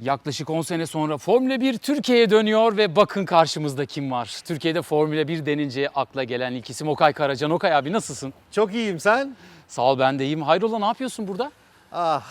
Yaklaşık 10 sene sonra Formula 1 Türkiye'ye dönüyor ve bakın karşımızda kim var? Türkiye'de Formula 1 denince akla gelen ilk isim Okay Karacan. Okay abi nasılsın? Çok iyiyim sen. Sağ ol ben de iyiyim. Hayrola ne yapıyorsun burada? Ah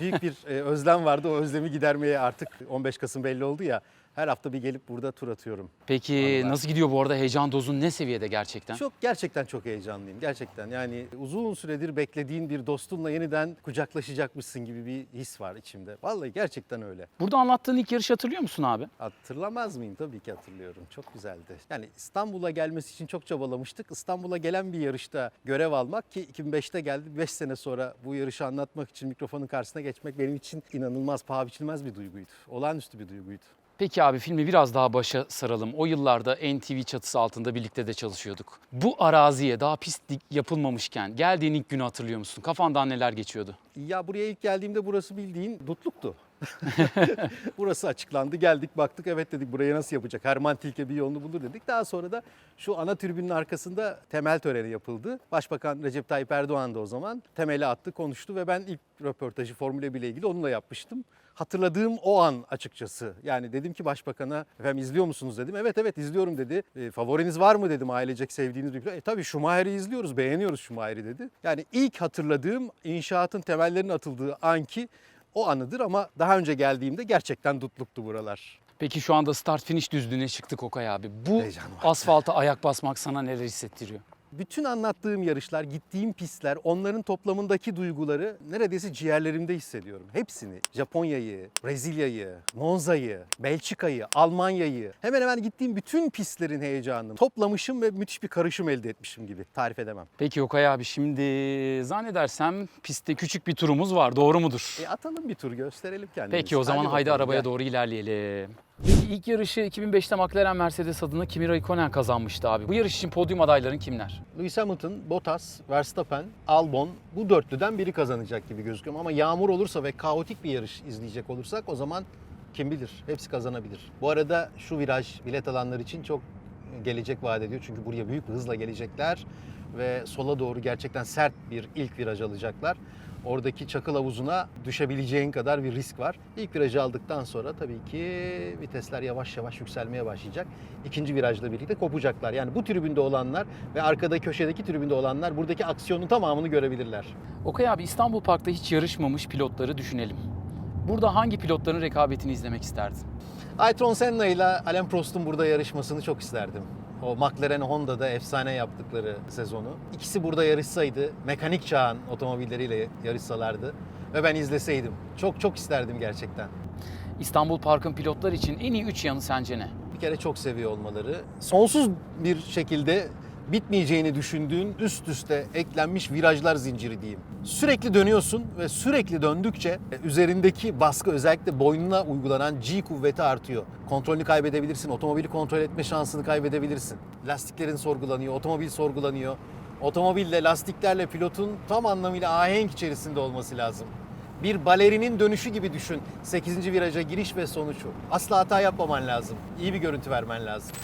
büyük bir e, özlem vardı. O özlemi gidermeye artık 15 Kasım belli oldu ya. Her hafta bir gelip burada tur atıyorum. Peki Vallahi. nasıl gidiyor bu arada? Heyecan dozun ne seviyede gerçekten? Çok gerçekten çok heyecanlıyım. Gerçekten yani uzun süredir beklediğin bir dostunla yeniden kucaklaşacakmışsın gibi bir his var içimde. Vallahi gerçekten öyle. Burada anlattığın ilk yarışı hatırlıyor musun abi? Hatırlamaz mıyım? Tabii ki hatırlıyorum. Çok güzeldi. Yani İstanbul'a gelmesi için çok çabalamıştık. İstanbul'a gelen bir yarışta görev almak ki 2005'te geldi. 5 sene sonra bu yarışı anlatmak için mikrofonun karşısına geçmek benim için inanılmaz paha biçilmez bir duyguydu. Olağanüstü bir duyguydu. Peki abi filmi biraz daha başa saralım. O yıllarda NTV çatısı altında birlikte de çalışıyorduk. Bu araziye daha pist yapılmamışken geldiğin ilk günü hatırlıyor musun? Kafandan neler geçiyordu? Ya buraya ilk geldiğimde burası bildiğin dutluktu. burası açıklandı. Geldik baktık evet dedik buraya nasıl yapacak? Herman Tilke bir yolunu bulur dedik. Daha sonra da şu ana tribünün arkasında temel töreni yapıldı. Başbakan Recep Tayyip Erdoğan da o zaman temeli attı, konuştu ve ben ilk röportajı Formula 1 ile ilgili onunla yapmıştım. Hatırladığım o an açıkçası. Yani dedim ki başbakana efendim izliyor musunuz dedim. Evet evet izliyorum dedi. E, favoriniz var mı dedim ailecek sevdiğiniz bir pilot. E tabii Schumacher'i izliyoruz beğeniyoruz Schumacher'i dedi. Yani ilk hatırladığım inşaatın temellerinin atıldığı anki o anıdır ama daha önce geldiğimde gerçekten dutluktu buralar. Peki şu anda start finish düzlüğüne çıktık Okay abi. Bu Heyecan var. asfalta ayak basmak sana neler hissettiriyor? Bütün anlattığım yarışlar, gittiğim pistler, onların toplamındaki duyguları neredeyse ciğerlerimde hissediyorum. Hepsini. Japonya'yı, Brezilya'yı, Monza'yı, Belçika'yı, Almanya'yı. Hemen hemen gittiğim bütün pistlerin heyecanını toplamışım ve müthiş bir karışım elde etmişim gibi. Tarif edemem. Peki Okay abi şimdi zannedersem pistte küçük bir turumuz var doğru mudur? E atalım bir tur gösterelim kendimizi. Peki o zaman haydi bakalım, arabaya gel. doğru ilerleyelim. Peki ilk yarışı 2005'te McLaren Mercedes adına Kimi Raikkonen kazanmıştı abi. Bu yarış için podyum adayların kimler? Lewis Hamilton, Bottas, Verstappen, Albon bu dörtlüden biri kazanacak gibi gözüküyor. Ama yağmur olursa ve kaotik bir yarış izleyecek olursak o zaman kim bilir hepsi kazanabilir. Bu arada şu viraj bilet alanlar için çok gelecek vaat ediyor. Çünkü buraya büyük bir hızla gelecekler ve sola doğru gerçekten sert bir ilk viraj alacaklar. Oradaki çakıl havuzuna düşebileceğin kadar bir risk var. İlk virajı aldıktan sonra tabii ki vitesler yavaş yavaş yükselmeye başlayacak. İkinci virajla birlikte kopacaklar. Yani bu tribünde olanlar ve arkada köşedeki tribünde olanlar buradaki aksiyonun tamamını görebilirler. Okay abi İstanbul Park'ta hiç yarışmamış pilotları düşünelim. Burada hangi pilotların rekabetini izlemek isterdin? Ayrton Senna ile Alain Prost'un burada yarışmasını çok isterdim. O McLaren Honda'da efsane yaptıkları sezonu. İkisi burada yarışsaydı, mekanik çağın otomobilleriyle yarışsalardı ve ben izleseydim. Çok çok isterdim gerçekten. İstanbul Park'ın pilotlar için en iyi 3 yanı sence ne? Bir kere çok seviyor olmaları. Sonsuz bir şekilde bitmeyeceğini düşündüğün üst üste eklenmiş virajlar zinciri diyeyim. Sürekli dönüyorsun ve sürekli döndükçe üzerindeki baskı özellikle boynuna uygulanan G kuvveti artıyor. Kontrolünü kaybedebilirsin, otomobili kontrol etme şansını kaybedebilirsin. Lastiklerin sorgulanıyor, otomobil sorgulanıyor. Otomobille, lastiklerle pilotun tam anlamıyla ahenk içerisinde olması lazım. Bir balerinin dönüşü gibi düşün. 8. viraja giriş ve sonucu. Asla hata yapmaman lazım. İyi bir görüntü vermen lazım.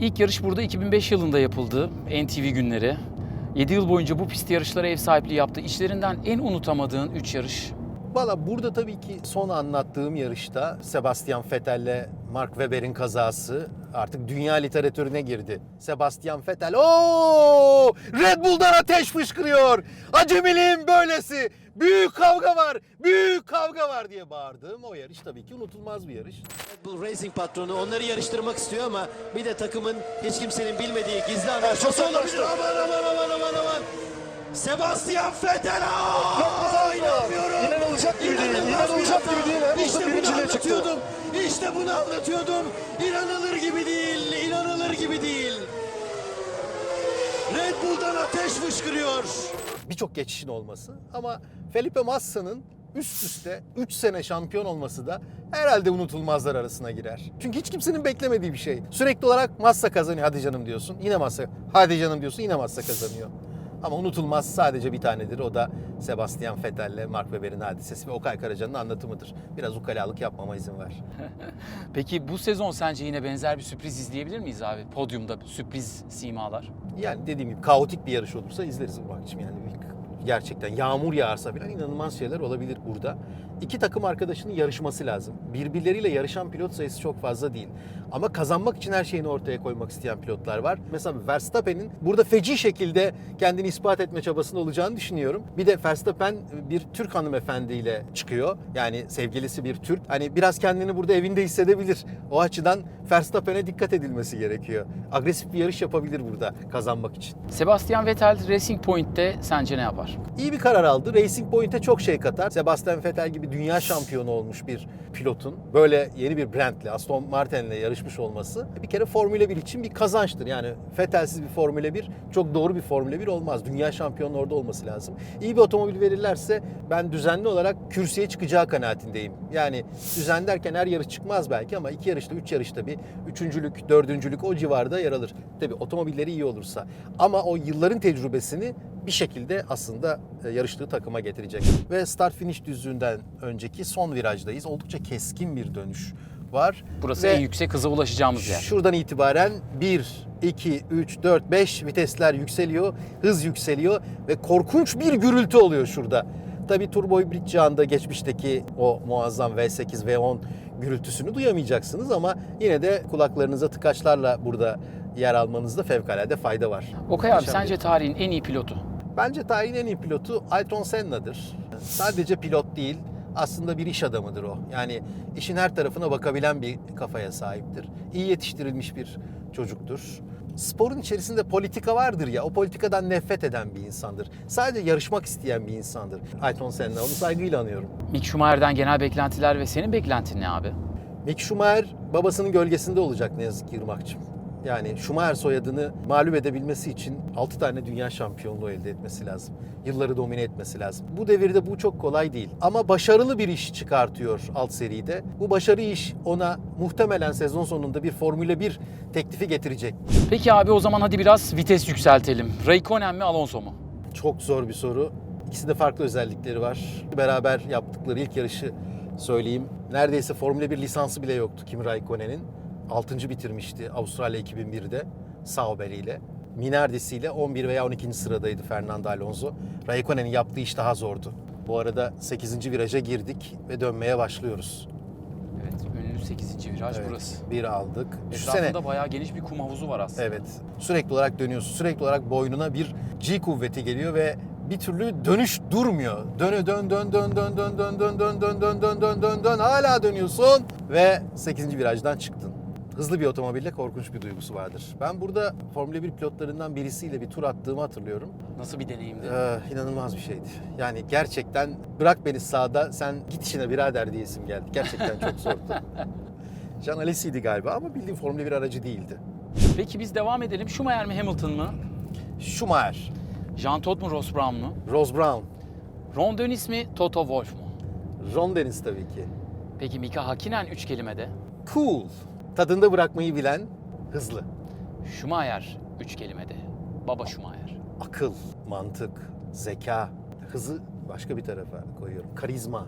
İlk yarış burada 2005 yılında yapıldı. NTV günleri. 7 yıl boyunca bu pist yarışlara ev sahipliği yaptı. İçlerinden en unutamadığın 3 yarış. Valla burada tabii ki son anlattığım yarışta Sebastian Vettel'le Mark Webber'in kazası artık dünya literatürüne girdi. Sebastian Vettel ooo Red Bull'dan ateş fışkırıyor. Acemiliğin böylesi. Büyük kavga var. Büyük kavga var diye bağırdığım o yarış tabii ki unutulmaz bir yarış. Red Bull Racing patronu onları yarıştırmak istiyor ama bir de takımın hiç kimsenin bilmediği gizli anlaşması olabilir. Aman aman aman aman aman. Sebastian Vettel! Aa, inanmıyorum. İnanılacak gibi değil, inanılacak gibi değil. Hem İşte bunu birinciliğe çıktı. anlatıyordum. İşte bunu anlatıyordum. İnanılır gibi değil. inanılır gibi değil. Red Bull'dan ateş fışkırıyor. birçok geçişin olması ama Felipe Massa'nın üst üste 3 sene şampiyon olması da herhalde unutulmazlar arasına girer. Çünkü hiç kimsenin beklemediği bir şey. Sürekli olarak Massa kazanıyor hadi canım diyorsun yine Massa. Hadi canım diyorsun yine Massa kazanıyor. Ama unutulmaz sadece bir tanedir. O da Sebastian Vettel'le Mark Webber'in hadisesi ve Okay Karaca'nın anlatımıdır. Biraz ukalalık yapmama izin ver. Peki bu sezon sence yine benzer bir sürpriz izleyebilir miyiz abi? Podyumda sürpriz simalar. Yani dediğim gibi kaotik bir yarış olursa izleriz Burak'cığım. Yani gerçekten yağmur yağarsa falan inanılmaz şeyler olabilir burada. İki takım arkadaşının yarışması lazım. Birbirleriyle yarışan pilot sayısı çok fazla değil. Ama kazanmak için her şeyini ortaya koymak isteyen pilotlar var. Mesela Verstappen'in burada feci şekilde kendini ispat etme çabasında olacağını düşünüyorum. Bir de Verstappen bir Türk hanımefendiyle çıkıyor. Yani sevgilisi bir Türk. Hani biraz kendini burada evinde hissedebilir. O açıdan Verstappen'e dikkat edilmesi gerekiyor. Agresif bir yarış yapabilir burada kazanmak için. Sebastian Vettel Racing Point'te sence ne yapar? İyi bir karar aldı. Racing Point'e çok şey katar. Sebastian Vettel gibi dünya şampiyonu olmuş bir pilotun böyle yeni bir brandle, Aston Martin'le yarışmış olması bir kere Formula 1 için bir kazançtır. Yani Vettel'siz bir Formula 1 çok doğru bir Formula 1 olmaz. Dünya şampiyonu orada olması lazım. İyi bir otomobil verirlerse ben düzenli olarak kürsüye çıkacağı kanaatindeyim. Yani düzen derken her yarış çıkmaz belki ama iki yarışta, üç yarışta bir üçüncülük, dördüncülük o civarda yer alır. Tabii otomobilleri iyi olursa. Ama o yılların tecrübesini bir şekilde aslında e, yarıştığı takıma getirecek. Ve start finish düzlüğünden önceki son virajdayız. Oldukça keskin bir dönüş var. Burası Ve en yüksek hıza ulaşacağımız yer. Şuradan itibaren 1, 2, 3, 4, 5 vitesler yükseliyor, hız yükseliyor ve korkunç bir gürültü oluyor şurada. Tabii turbo hibrit çağında geçmişteki o muazzam V8, V10 gürültüsünü duyamayacaksınız ama yine de kulaklarınıza tıkaçlarla burada yer almanızda fevkalade fayda var. Okay abi sence tarihin en iyi pilotu? Bence tarihin en iyi pilotu Ayrton Senna'dır. Sadece pilot değil, aslında bir iş adamıdır o. Yani işin her tarafına bakabilen bir kafaya sahiptir. İyi yetiştirilmiş bir çocuktur. Sporun içerisinde politika vardır ya, o politikadan nefret eden bir insandır. Sadece yarışmak isteyen bir insandır. Ayrton Senna, onu saygıyla anıyorum. Mick Schumacher'den genel beklentiler ve senin beklentin ne abi? Mick Schumacher babasının gölgesinde olacak ne yazık ki Irmak'cığım. Yani Schumacher soyadını mağlup edebilmesi için 6 tane dünya şampiyonluğu elde etmesi lazım. Yılları domine etmesi lazım. Bu devirde bu çok kolay değil. Ama başarılı bir iş çıkartıyor alt seride. Bu başarı iş ona muhtemelen sezon sonunda bir Formula 1 teklifi getirecek. Peki abi o zaman hadi biraz vites yükseltelim. Raikkonen mi Alonso mu? Çok zor bir soru. İkisi de farklı özellikleri var. Beraber yaptıkları ilk yarışı söyleyeyim. Neredeyse Formula 1 lisansı bile yoktu Kimi Raikkonen'in. 6. bitirmişti Avustralya 2001'de Sauber ile. Minardis ile 11 veya 12. sıradaydı Fernando Alonso. Raikkonen'in yaptığı iş daha zordu. Bu arada 8. viraja girdik ve dönmeye başlıyoruz. Evet ünlü 8. viraj Evet, burası. Bir aldık. Düşünsene Etrafında bayağı geniş bir kum havuzu var aslında. Evet. Sürekli olarak dönüyorsun. Sürekli olarak boynuna bir G kuvveti geliyor ve bir türlü dönüş durmuyor. Dön dön dön dön dön dön dön dön dön dön dön dön dön dön dön hala dönüyorsun ve 8. virajdan çıktın. Hızlı bir otomobille korkunç bir duygusu vardır. Ben burada Formula 1 pilotlarından birisiyle bir tur attığımı hatırlıyorum. Nasıl bir deneyimdi? Ee, inanılmaz bir şeydi. Yani gerçekten bırak beni sağda sen git işine birader diyesim geldi. Gerçekten çok zordu. Jean Alesi'ydi galiba ama bildiğim Formula 1 aracı değildi. Peki biz devam edelim. Schumacher mi Hamilton mı? Schumacher, Jean Todt mu Ross Brown mu? Rose Brown, Ron Dennis mi Toto Wolff mu? Ron Dennis tabii ki. Peki Mika Hakkinen 3 kelimede. Cool, tadında bırakmayı bilen, hızlı. Schumacher 3 kelimede. Baba Schumacher. Akıl, mantık, zeka, hızı başka bir tarafa koyuyorum. Karizma.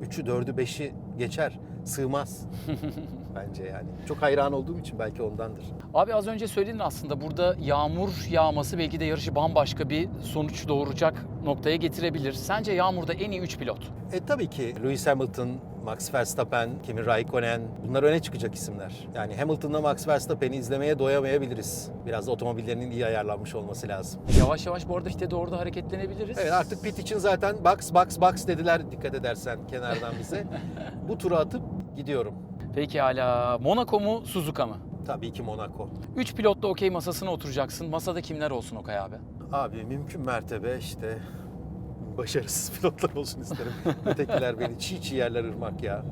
Üçü, dördü, beşi geçer. Sığmaz. Bence yani. Çok hayran olduğum için belki ondandır. Abi az önce söyledin aslında burada yağmur yağması belki de yarışı bambaşka bir sonuç doğuracak noktaya getirebilir. Sence yağmurda en iyi 3 pilot? E tabii ki Lewis Hamilton, Max Verstappen, Kimi Raikkonen bunlar öne çıkacak isimler. Yani Hamilton'la Max Verstappen'i izlemeye doyamayabiliriz. Biraz da otomobillerinin iyi ayarlanmış olması lazım. Yavaş yavaş bu arada işte doğru da hareketlenebiliriz. Evet artık pit için zaten box box box dediler dikkat edersen kenardan bize. Bu turu atıp gidiyorum. Peki hala Monaco mu Suzuka mı? Tabii ki Monaco. 3 pilotla okey masasına oturacaksın. Masada kimler olsun Okay abi? Abi mümkün mertebe işte başarısız pilotlar olsun isterim. Ötekiler beni çiğ çiğ yerler ırmak ya.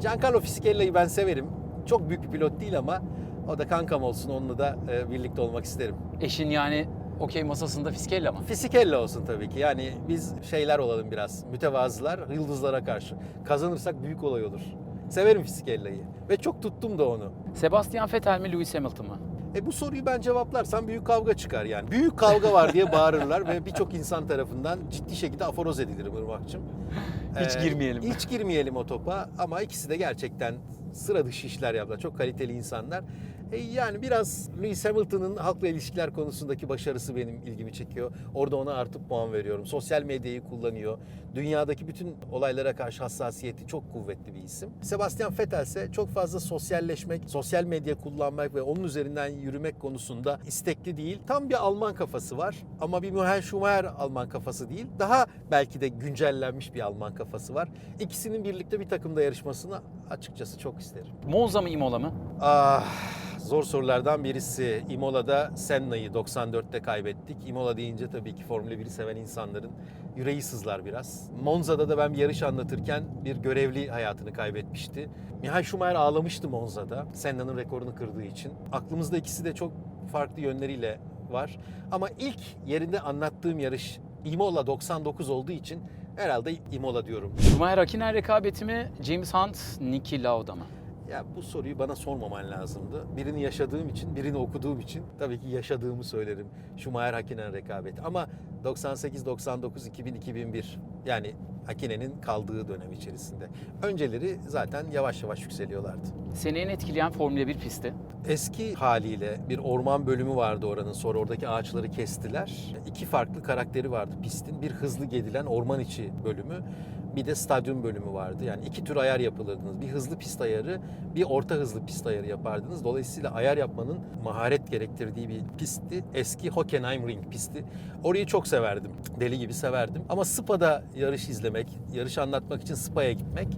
Giancarlo Fisichella'yı ben severim. Çok büyük bir pilot değil ama o da kankam olsun onunla da e, birlikte olmak isterim. Eşin yani okey masasında Fiskella mı? Fisichella olsun tabii ki. Yani biz şeyler olalım biraz. Mütevazılar yıldızlara karşı. Kazanırsak büyük olay olur. Severim Fisichella'yı ve çok tuttum da onu. Sebastian Vettel mi Lewis Hamilton mı? E bu soruyu ben cevaplarsam büyük kavga çıkar yani. Büyük kavga var diye bağırırlar ve birçok insan tarafından ciddi şekilde aforoz edilirim Irmak'cığım. Hiç girmeyelim. Hiç girmeyelim o topa ama ikisi de gerçekten sıra dışı işler yaptılar. Çok kaliteli insanlar. E yani biraz Lewis Hamilton'ın halkla ilişkiler konusundaki başarısı benim ilgimi çekiyor. Orada ona artıp puan veriyorum. Sosyal medyayı kullanıyor. Dünyadaki bütün olaylara karşı hassasiyeti çok kuvvetli bir isim. Sebastian Vettel ise çok fazla sosyalleşmek, sosyal medya kullanmak ve onun üzerinden yürümek konusunda istekli değil. Tam bir Alman kafası var ama bir Michael Schumacher Alman kafası değil. Daha belki de güncellenmiş bir Alman kafası var. İkisinin birlikte bir takımda yarışmasını açıkçası çok isterim. Monza mı Imola mı? Ah, zor sorulardan birisi. Imola'da Senna'yı 94'te kaybettik. Imola deyince tabii ki Formula 1'i seven insanların yüreği sızlar biraz. Monza'da da ben bir yarış anlatırken bir görevli hayatını kaybetmişti. Michael Schumacher ağlamıştı Monza'da Senna'nın rekorunu kırdığı için. Aklımızda ikisi de çok farklı yönleriyle var. Ama ilk yerinde anlattığım yarış Imola 99 olduğu için herhalde Imola diyorum. Schumacher Hakkinen rekabeti mi? James Hunt, Niki Lauda mı? Ya bu soruyu bana sormaman lazımdı. Birini yaşadığım için, birini okuduğum için tabii ki yaşadığımı söylerim. Schumacher Hakkinen rekabeti. Ama 98, 99, 2000, 2001 yani Hakkinen'in kaldığı dönem içerisinde. Önceleri zaten yavaş yavaş yükseliyorlardı. Seni en etkileyen Formula 1 pisti? Eski haliyle bir orman bölümü vardı oranın. Sonra oradaki ağaçları kestiler. İki farklı karakteri vardı pistin. Bir hızlı gidilen orman içi bölümü. Bir de stadyum bölümü vardı. Yani iki tür ayar yapılırdınız. Bir hızlı pist ayarı, bir orta hızlı pist ayarı yapardınız. Dolayısıyla ayar yapmanın maharet gerektirdiği bir pistti. Eski Hockenheim Ring pisti. Orayı çok severdim. Deli gibi severdim. Ama Spa'da yarış izlemek, yarış anlatmak için Spa'ya gitmek,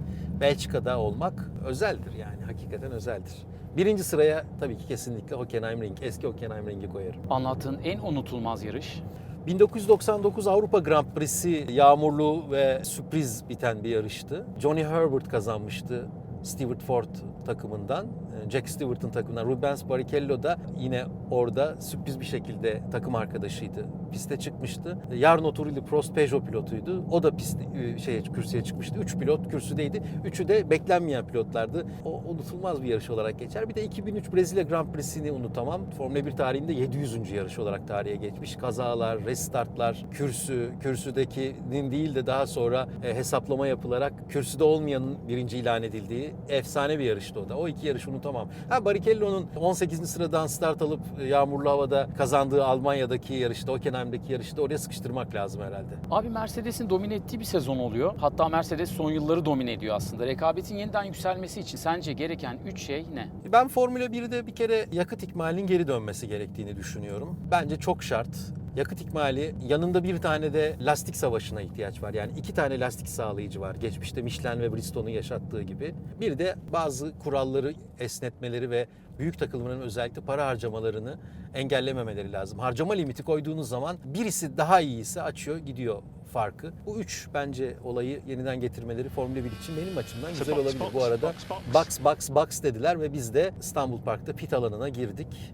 Belçika'da olmak özeldir yani. Hakikaten özeldir. Birinci sıraya tabii ki kesinlikle Hockenheim Ring, eski Hockenheim Ring'i koyarım. Anlattığın en unutulmaz yarış? 1999 Avrupa Grand Prix'si yağmurlu ve sürpriz biten bir yarıştı. Johnny Herbert kazanmıştı Stewart Ford takımından. Jack Stewart'ın takımından. Rubens Barrichello da yine orada sürpriz bir şekilde takım arkadaşıydı. Piste çıkmıştı. Jarno Trulli Prost Peugeot pilotuydu. O da pist şeye kürsüye çıkmıştı. Üç pilot kürsüdeydi. Üçü de beklenmeyen pilotlardı. O unutulmaz bir yarış olarak geçer. Bir de 2003 Brezilya Grand Prix'sini unutamam. Formula 1 tarihinde 700. yarış olarak tarihe geçmiş. Kazalar, restartlar, kürsü, kürsüdekinin değil de daha sonra e, hesaplama yapılarak kürsüde olmayanın birinci ilan edildiği efsane bir yarıştı o da. O iki yarışı unutamam. Ha Barrichello'nun 18. sıradan start alıp e, yağmurlu havada kazandığı Almanya'daki yarışta, Hockenheim'deki yarışta oraya sıkıştırmak lazım herhalde. Abi Mercedes'in domine ettiği bir sezon oluyor. Hatta Mercedes son yılları domine ediyor aslında. Rekabetin yeniden yükselmesi için sence gereken 3 şey ne? Ben Formula 1'de bir kere yakıt ikmalinin geri dönmesi gerektiğini düşünüyorum. Bence çok şart. Yakıt ikmali yanında bir tane de lastik savaşına ihtiyaç var. Yani iki tane lastik sağlayıcı var. Geçmişte Michelin ve Bristol'un yaşattığı gibi. Bir de bazı kuralları esnetmeleri ve büyük takımların özellikle para harcamalarını engellememeleri lazım. Harcama limiti koyduğunuz zaman birisi daha iyiyse açıyor gidiyor farkı. Bu üç bence olayı yeniden getirmeleri Formula 1 için benim açımdan güzel olabilir. Bu arada box box box dediler ve biz de İstanbul Park'ta pit alanına girdik.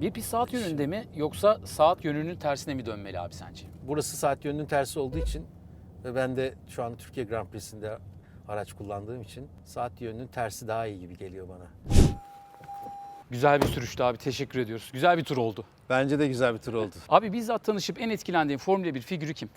Bir pist saat yönünde mi yoksa saat yönünün tersine mi dönmeli abi sence? Burası saat yönünün tersi olduğu için ve ben de şu an Türkiye Grand Prix'sinde araç kullandığım için saat yönünün tersi daha iyi gibi geliyor bana. Güzel bir sürüştü abi teşekkür ediyoruz. Güzel bir tur oldu. Bence de güzel bir tur oldu. Abi bizzat tanışıp en etkilendiğin Formula 1 figürü kim?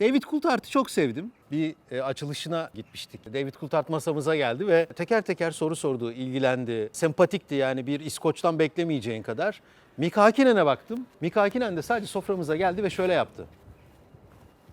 David Coulthard'ı çok sevdim. Bir e, açılışına gitmiştik. David Coulthard masamıza geldi ve teker teker soru sordu, ilgilendi. Sempatikti yani bir İskoç'tan beklemeyeceğin kadar. Mika Hakkinen'e baktım. Mika Hakkinen de sadece soframıza geldi ve şöyle yaptı.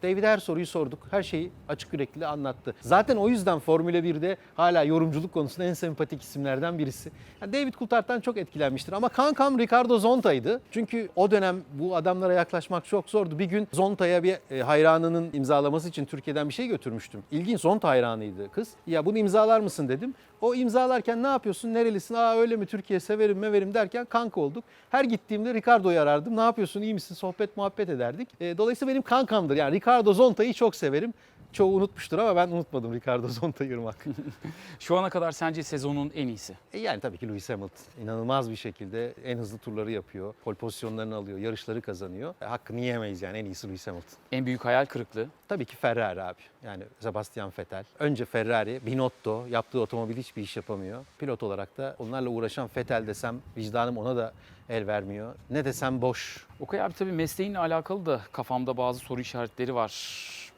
David her soruyu sorduk. Her şeyi açık yürekli anlattı. Zaten o yüzden Formula 1'de hala yorumculuk konusunda en sempatik isimlerden birisi. Yani David Coulthard'dan çok etkilenmiştir ama kankam Ricardo Zonta'ydı. Çünkü o dönem bu adamlara yaklaşmak çok zordu. Bir gün Zonta'ya bir e, hayranının imzalaması için Türkiye'den bir şey götürmüştüm. İlginç Zonta hayranıydı kız. Ya bunu imzalar mısın dedim. O imzalarken ne yapıyorsun, nerelisin, aa öyle mi Türkiye severim meverim derken kanka olduk. Her gittiğimde Ricardo'yu arardım. Ne yapıyorsun, iyi misin, sohbet muhabbet ederdik. E, dolayısıyla benim kankamdır. Yani Ricardo Zonta'yı çok severim. Çoğu unutmuştur ama ben unutmadım Ricardo Zonta'yı Irmak. Şu ana kadar sence sezonun en iyisi? E yani tabii ki Lewis Hamilton inanılmaz bir şekilde en hızlı turları yapıyor. Pol pozisyonlarını alıyor, yarışları kazanıyor. E, hakkını yiyemeyiz yani en iyisi Lewis Hamilton. En büyük hayal kırıklığı? Tabii ki Ferrari abi. Yani Sebastian Vettel. Önce Ferrari, Binotto yaptığı otomobil hiçbir iş yapamıyor. Pilot olarak da onlarla uğraşan Vettel desem vicdanım ona da el vermiyor. Ne desem boş. Okay abi tabii mesleğinle alakalı da kafamda bazı soru işaretleri var.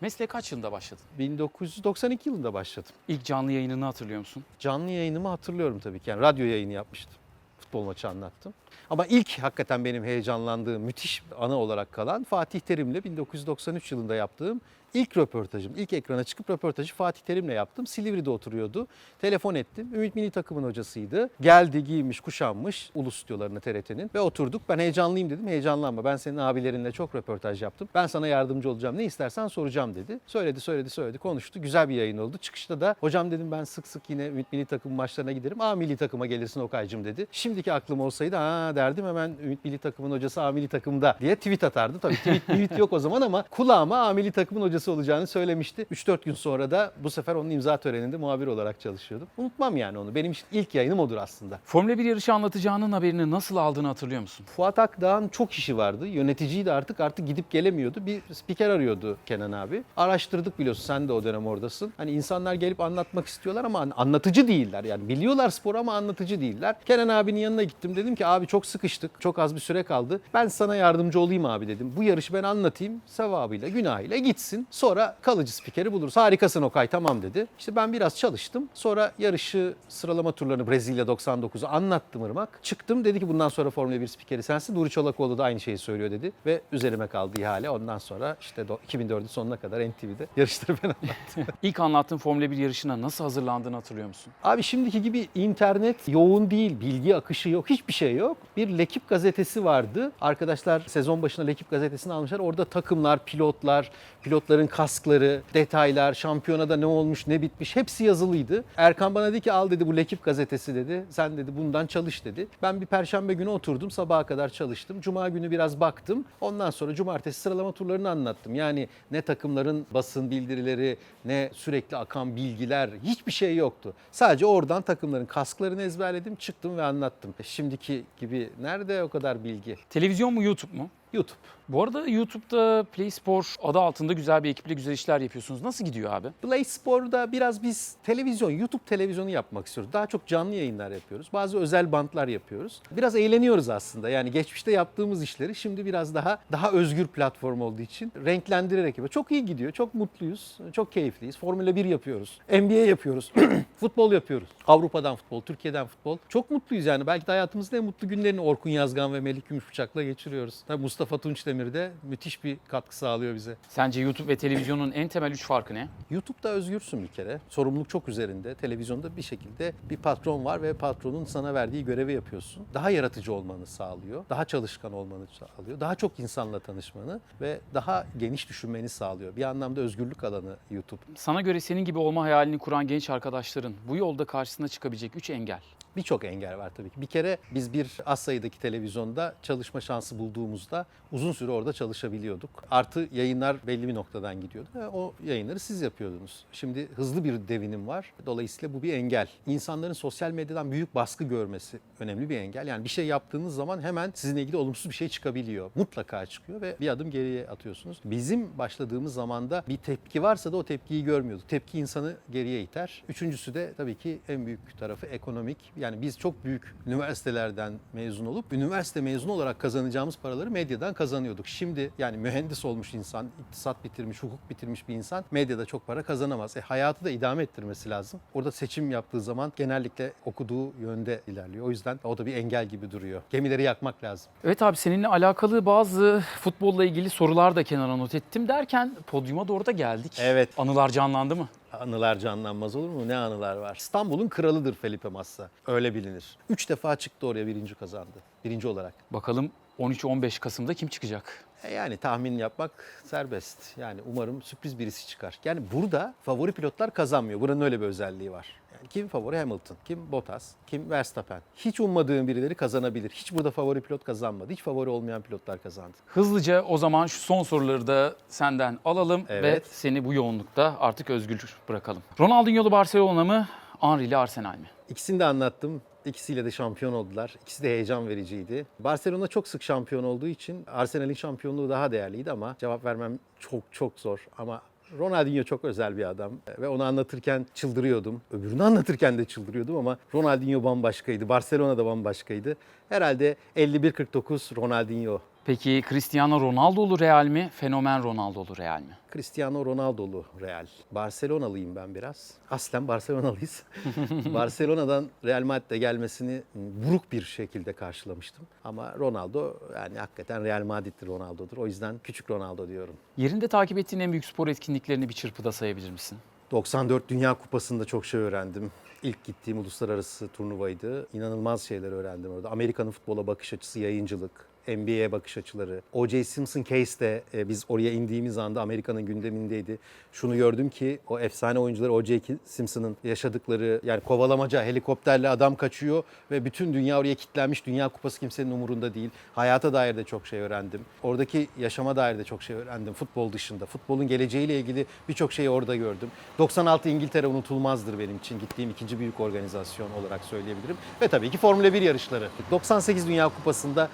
Mesleğe kaç yılında başladın? 1992 yılında başladım. İlk canlı yayınını hatırlıyor musun? Canlı yayınımı hatırlıyorum tabii ki. Yani radyo yayını yapmıştım. Futbol maçı anlattım. Ama ilk hakikaten benim heyecanlandığım müthiş anı olarak kalan Fatih Terim'le 1993 yılında yaptığım ilk röportajım. İlk ekrana çıkıp röportajı Fatih Terim'le yaptım. Silivri'de oturuyordu. Telefon ettim. Ümit Milli Takım'ın hocasıydı. Geldi, giymiş, kuşanmış ulus stüdyolarına TRT'nin ve oturduk. Ben heyecanlıyım dedim. Heyecanlanma. Ben senin abilerinle çok röportaj yaptım. Ben sana yardımcı olacağım. Ne istersen soracağım dedi. Söyledi, söyledi, söyledi. Konuştu. Güzel bir yayın oldu. Çıkışta da hocam dedim ben sık sık yine Ümit Milli Takım maçlarına giderim. A milli takıma gelirsin Okay'cım dedi. Şimdiki aklım olsaydı ha derdim hemen Ümit Milli Takım'ın hocası A milli takımda diye tweet atardı. Tabii tweet, tweet yok o zaman ama kulağıma A milli takımın hocası olacağını söylemişti. 3-4 gün sonra da bu sefer onun imza töreninde muhabir olarak çalışıyordum. Unutmam yani onu. Benim için ilk yayınım odur aslında. Formula 1 yarışı anlatacağının haberini nasıl aldığını hatırlıyor musun? Fuat Akdağ'ın çok işi vardı. Yöneticiydi artık artık gidip gelemiyordu. Bir spiker arıyordu Kenan abi. Araştırdık biliyorsun sen de o dönem oradasın. Hani insanlar gelip anlatmak istiyorlar ama anlatıcı değiller. Yani biliyorlar spor ama anlatıcı değiller. Kenan abinin yanına gittim. Dedim ki abi çok sıkıştık. Çok az bir süre kaldı. Ben sana yardımcı olayım abi dedim. Bu yarışı ben anlatayım. Sevabıyla günahıyla gitsin. Sonra kalıcı spikeri buluruz. Harikasın Okay tamam dedi. İşte ben biraz çalıştım. Sonra yarışı sıralama turlarını Brezilya 99'u anlattım Irmak. Çıktım dedi ki bundan sonra Formula 1 spikeri sensin. Nuri Çolakoğlu da aynı şeyi söylüyor dedi. Ve üzerime kaldı ihale. Ondan sonra işte do- 2004'ün sonuna kadar NTV'de yarışları ben anlattım. İlk anlattığın Formula 1 yarışına nasıl hazırlandığını hatırlıyor musun? Abi şimdiki gibi internet yoğun değil, bilgi akışı yok, hiçbir şey yok. Bir Lekip gazetesi vardı. Arkadaşlar sezon başına Lekip gazetesini almışlar. Orada takımlar, pilotlar, pilotların kaskları, detaylar, şampiyonada ne olmuş, ne bitmiş hepsi yazılıydı. Erkan bana dedi ki al dedi bu Lekip gazetesi dedi. Sen dedi bundan çalış dedi. Ben bir perşembe günü oturdum sabaha kadar çalıştım. Cuma günü biraz baktım. Ondan sonra cumartesi sıralama turlarını anlattım. Yani ne takımların basın bildirileri, ne sürekli akan bilgiler hiçbir şey yoktu. Sadece oradan takımların kasklarını ezberledim, çıktım ve anlattım. E, Şimdiki gibi nerede o kadar bilgi? Televizyon mu YouTube mu? YouTube. Bu arada YouTube'da Play Spor adı altında güzel bir ekiple güzel işler yapıyorsunuz. Nasıl gidiyor abi? Play Spor'da biraz biz televizyon, YouTube televizyonu yapmak istiyoruz. Daha çok canlı yayınlar yapıyoruz. Bazı özel bantlar yapıyoruz. Biraz eğleniyoruz aslında. Yani geçmişte yaptığımız işleri şimdi biraz daha daha özgür platform olduğu için renklendirerek yapıyoruz. Çok iyi gidiyor. Çok mutluyuz. Çok keyifliyiz. Formula 1 yapıyoruz. NBA yapıyoruz. futbol yapıyoruz. Avrupa'dan futbol, Türkiye'den futbol. Çok mutluyuz yani. Belki de hayatımızın en mutlu günlerini Orkun Yazgan ve Melih Gümüşbıçak'la geçiriyoruz. Tabii Mustafa Tunçdemir de müthiş bir katkı sağlıyor bize. Sence YouTube ve televizyonun en temel üç farkı ne? YouTube'da özgürsün bir kere. Sorumluluk çok üzerinde. Televizyonda bir şekilde bir patron var ve patronun sana verdiği görevi yapıyorsun. Daha yaratıcı olmanı sağlıyor. Daha çalışkan olmanı sağlıyor. Daha çok insanla tanışmanı ve daha geniş düşünmeni sağlıyor. Bir anlamda özgürlük alanı YouTube. Sana göre senin gibi olma hayalini kuran genç arkadaşların bu yolda karşısına çıkabilecek üç engel. Birçok engel var tabii ki. Bir kere biz bir az sayıdaki televizyonda çalışma şansı bulduğumuzda uzun süre orada çalışabiliyorduk. Artı yayınlar belli bir noktadan gidiyordu ve o yayınları siz yapıyordunuz. Şimdi hızlı bir devinim var. Dolayısıyla bu bir engel. İnsanların sosyal medyadan büyük baskı görmesi önemli bir engel. Yani bir şey yaptığınız zaman hemen sizinle ilgili olumsuz bir şey çıkabiliyor. Mutlaka çıkıyor ve bir adım geriye atıyorsunuz. Bizim başladığımız zamanda bir tepki varsa da o tepkiyi görmüyorduk. Tepki insanı geriye iter. Üçüncüsü de tabii ki en büyük tarafı ekonomik. Yani biz çok büyük üniversitelerden mezun olup üniversite mezunu olarak kazanacağımız paraları medyadan kazanıyorduk. Şimdi yani mühendis olmuş insan, iktisat bitirmiş, hukuk bitirmiş bir insan medyada çok para kazanamaz. E, hayatı da idame ettirmesi lazım. Orada seçim yaptığı zaman genellikle okuduğu yönde ilerliyor. O yüzden o da bir engel gibi duruyor. Gemileri yakmak lazım. Evet abi seninle alakalı bazı futbolla ilgili sorular da kenara not ettim derken podyuma doğru da geldik. Evet. Anılar canlandı mı? Anılar canlanmaz olur mu? Ne anılar var? İstanbul'un kralıdır Felipe Massa. Öyle bilinir. Üç defa çıktı oraya birinci kazandı. Birinci olarak. Bakalım 13-15 Kasım'da kim çıkacak? E yani tahmin yapmak serbest. Yani umarım sürpriz birisi çıkar. Yani burada favori pilotlar kazanmıyor. Buranın öyle bir özelliği var. Yani kim favori Hamilton, kim Bottas, kim Verstappen. Hiç ummadığın birileri kazanabilir. Hiç burada favori pilot kazanmadı. Hiç favori olmayan pilotlar kazandı. Hızlıca o zaman şu son soruları da senden alalım ve Evet. seni bu yoğunlukta artık özgür bırakalım. Ronaldinho'lu Barcelona mı, Henry'li Arsenal mi? İkisini de anlattım. İkisiyle de şampiyon oldular. İkisi de heyecan vericiydi. Barcelona çok sık şampiyon olduğu için Arsenal'in şampiyonluğu daha değerliydi ama cevap vermem çok çok zor. Ama Ronaldinho çok özel bir adam ve onu anlatırken çıldırıyordum. Öbürünü anlatırken de çıldırıyordum ama Ronaldinho bambaşkaydı. Barcelona da bambaşkaydı. Herhalde 51-49 Ronaldinho. Peki Cristiano Ronaldo'lu Real mi? Fenomen Ronaldo'lu Real mi? Cristiano Ronaldo'lu Real. Barcelonalıyım ben biraz. Aslen Barcelonalıyız. Barcelona'dan Real Madrid'e gelmesini buruk bir şekilde karşılamıştım. Ama Ronaldo yani hakikaten Real Madrid'dir Ronaldo'dur. O yüzden küçük Ronaldo diyorum. Yerinde takip ettiğin en büyük spor etkinliklerini bir çırpıda sayabilir misin? 94 Dünya Kupası'nda çok şey öğrendim. İlk gittiğim uluslararası turnuvaydı. İnanılmaz şeyler öğrendim orada. Amerika'nın futbola bakış açısı, yayıncılık, NBA'ye bakış açıları. O.J. Simpson case de e, biz oraya indiğimiz anda Amerika'nın gündemindeydi. Şunu gördüm ki o efsane oyuncular O.J. Simpson'ın yaşadıkları yani kovalamaca, helikopterle adam kaçıyor ve bütün dünya oraya kilitlenmiş. Dünya Kupası kimsenin umurunda değil. Hayata dair de çok şey öğrendim. Oradaki yaşama dair de çok şey öğrendim futbol dışında. Futbolun geleceğiyle ilgili birçok şeyi orada gördüm. 96 İngiltere unutulmazdır benim için. Gittiğim ikinci büyük organizasyon olarak söyleyebilirim. Ve tabii ki Formula 1 yarışları. 98 Dünya Kupası'nda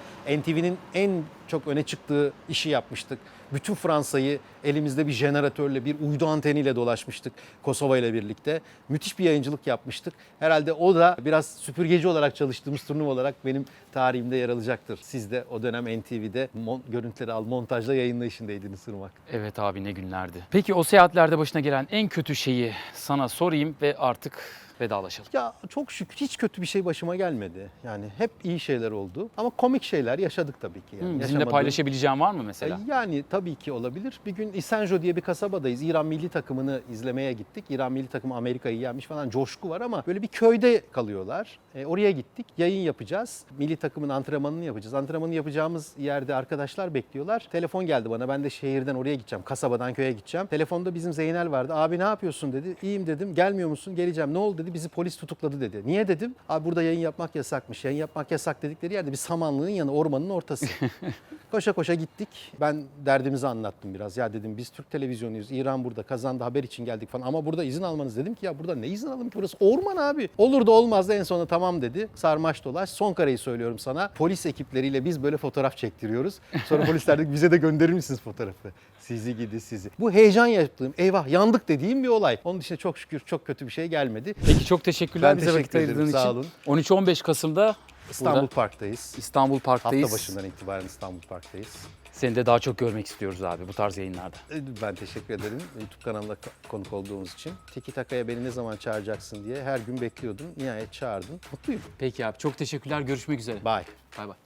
NTV'nin en çok öne çıktığı işi yapmıştık. Bütün Fransa'yı elimizde bir jeneratörle, bir uydu anteniyle dolaşmıştık Kosova ile birlikte. Müthiş bir yayıncılık yapmıştık. Herhalde o da biraz süpürgeci olarak çalıştığımız turnuva olarak benim tarihimde yer alacaktır. Siz de o dönem NTV'de görüntüleri al, montajla yayınlayışındaydınız Irmak. Evet abi ne günlerdi. Peki o seyahatlerde başına gelen en kötü şeyi sana sorayım ve artık vedalaşalım. Ya çok şükür hiç kötü bir şey başıma gelmedi. Yani hep iyi şeyler oldu. Ama komik şeyler yaşadık tabii ki. Yani Hı, Bizimle paylaşabileceğin var mı mesela? Yani tabii ki olabilir. Bir gün Isenjo diye bir kasabadayız. İran milli takımını izlemeye gittik. İran milli takımı Amerika'yı yenmiş falan coşku var ama böyle bir köyde kalıyorlar. E, oraya gittik. Yayın yapacağız. Milli takımın antrenmanını yapacağız. Antrenmanı yapacağımız yerde arkadaşlar bekliyorlar. Telefon geldi bana. Ben de şehirden oraya gideceğim. Kasabadan köye gideceğim. Telefonda bizim Zeynel vardı. Abi ne yapıyorsun dedi. İyiyim dedim. Gelmiyor musun? Geleceğim. Ne oldu dedi. Bizi polis tutukladı dedi. Niye dedim. Abi burada yayın yapmak yasakmış. Yayın yapmak yasak dedikleri yerde bir samanlığın yanı ormanın ortası. Koşa koşa gittik. Ben derdimizi anlattım biraz. Ya dedim biz Türk televizyonuyuz. İran burada kazandı haber için geldik falan. Ama burada izin almanız dedim ki ya burada ne izin alalım ki burası orman abi. Olur da olmaz da en sonunda tamam dedi. Sarmaş dolaş. Son kareyi söylüyorum sana. Polis ekipleriyle biz böyle fotoğraf çektiriyoruz. Sonra polisler dedi bize de gönderir misiniz fotoğrafı? Sizi gidi sizi. Bu heyecan yaptığım eyvah yandık dediğim bir olay. Onun dışında çok şükür çok kötü bir şey gelmedi. Peki çok teşekkürler Ben bize teşekkür vakit ayırdığın ederim, için. sağ olun. 13-15 Kasım'da İstanbul burada Park'tayız. İstanbul Park'tayız. Hafta başından itibaren İstanbul Park'tayız. Seni de daha çok görmek istiyoruz abi bu tarz yayınlarda. Ben teşekkür ederim YouTube kanalına ko- konuk olduğumuz için. Tiki Taka'ya beni ne zaman çağıracaksın diye her gün bekliyordum. Nihayet çağırdın. Mutluyum. Peki abi çok teşekkürler görüşmek üzere. Bye. Bay bay.